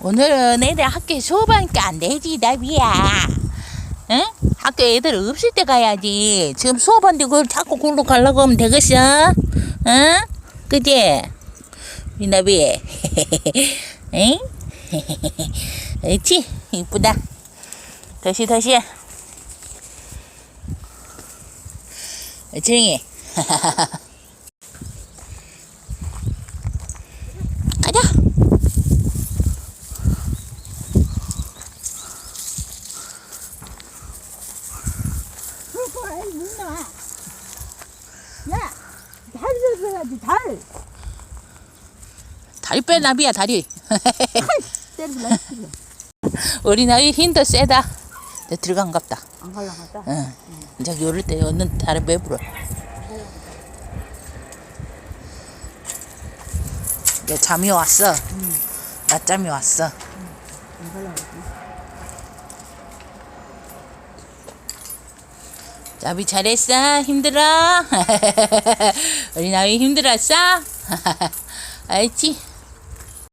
오늘은 애들 학교 수업하니까 안 되지, 나비야. 응? 학교 애들 없을 때 가야지. 지금 수업한데 그걸 자꾸 글로 가려고 하면 되겠어? 응? 그지? 우리 나비. 응? 그렇지? 이쁘다. 다시, 다시. 조용 히. 가자. 누나 야 다리 들어야지 달 다리 빼, 나비야, 다리. 때리면 우리 나비 힘도 세다. 내 들어간 갑다. 안 갈라갔다 응. 이제 요럴 때 얻는 다리 배불어. 내 잠이 왔어. 낮잠이 왔어. 안 갈라갔다 나비 잘했어? 힘들어? 우리 나비 힘들었어? 알지?